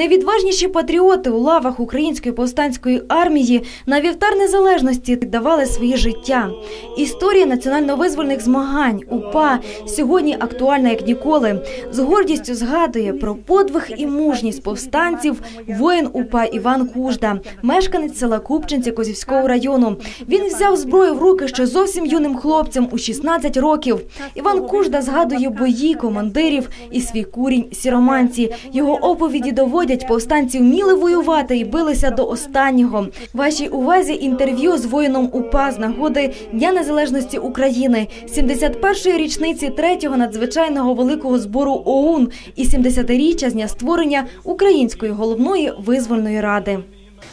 Найвідважніші патріоти у лавах української повстанської армії на вівтар незалежності давали своє життя. Історія національно-визвольних змагань УПА сьогодні актуальна як ніколи. З гордістю згадує про подвиг і мужність повстанців воїн УПА Іван Кужда, мешканець села Купчинці Козівського району. Він взяв зброю в руки ще зовсім юним хлопцем у 16 років. Іван Кужда згадує бої командирів і свій курінь сіроманці. Його оповіді доводять, повстанці вміли воювати і билися до останнього. Вашій увазі інтерв'ю з воїном УПА з нагоди Дня Незалежності України, 71-ї річниці третього надзвичайного великого збору ОУН і 70-річчя з дня створення Української головної визвольної ради.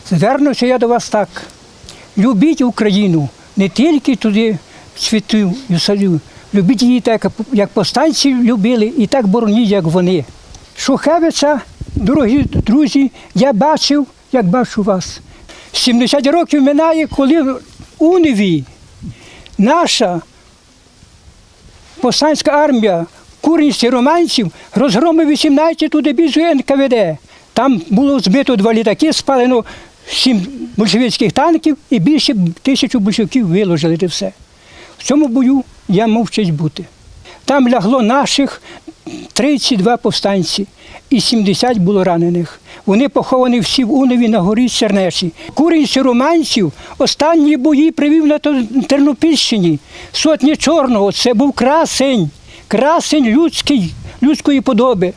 Звернуся я до вас так. Любіть Україну не тільки туди святу і салю. Любіть її так, як повстанці любили, і так бороніть, як вони. Шухевича, дорогі друзі, я бачив, як бачу вас. 70 років минає, коли Уневі наша повстанська армія курінських романців розгромив 18 туди більше НКВД. Там було збито два літаки, спалено сім большевицьких танків і більше тисячу большевиків виложили це все. В цьому бою я мав честь бути. Там лягло наших 32 повстанці і 70 було ранених. Вони поховані всі в Уневі на горі Чернеші. Курінь сіроманців останні бої привів на Тернопільщині. Сотні чорного. Це був красень, красень людський, людської подоби.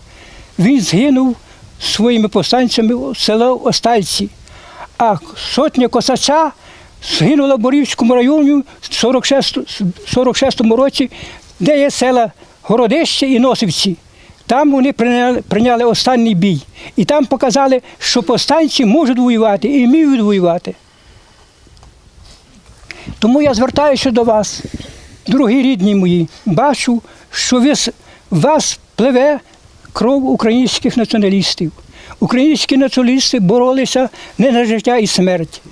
Він згинув своїми повстанцями в село Остальці. А сотня косача згинула в Борівському районі в 46, 46-му році, де є села Городище і Носівці. Там вони прийняли, останній бій. І там показали, що повстанці можуть воювати і вміють воювати. Тому я звертаюся до вас, дорогі рідні мої, бачу, що ви, вас пливе кров українських націоналістів. Українські націоналісти боролися не на життя і смерть.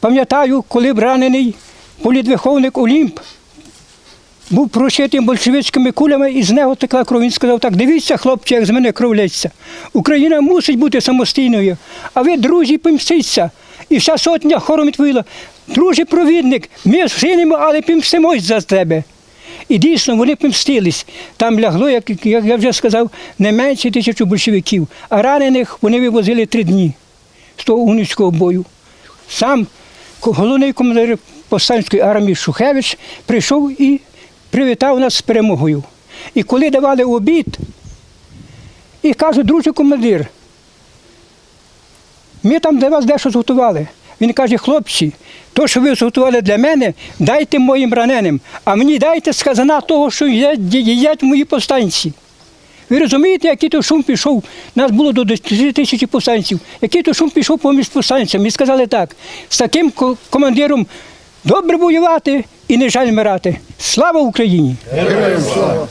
Пам'ятаю, коли б ранений політвиховник Олімп був прошитий большевицькими кулями і з нього текла кров. Він сказав так: дивіться, хлопці, як з мене кров лється. Україна мусить бути самостійною, а ви, друзі, помстіться. І вся сотня хором відповіла, друже провідник, ми згинемо, але помстимось за тебе. І дійсно вони помстились. Там лягло, як, як я вже сказав, не менше тисячі большевиків, а ранених вони вивозили три дні з того унівського бою. Сам головний командир повстанської армії Шухевич прийшов і привітав нас з перемогою. І коли давали обід, і кажуть, друже командир, ми там для вас дещо зготували. Він каже, хлопці, то, що ви зготували для мене, дайте моїм раненим, а мені дайте з казана того, що їдять, їдять мої повстанці. Ви розумієте, який то шум пішов? Нас було до 10 тисяч повстанців. Який то шум пішов поміж повстанцями. І сказали так: з таким командиром добре воювати і не жаль вмирати. Слава Україні! Героям слава!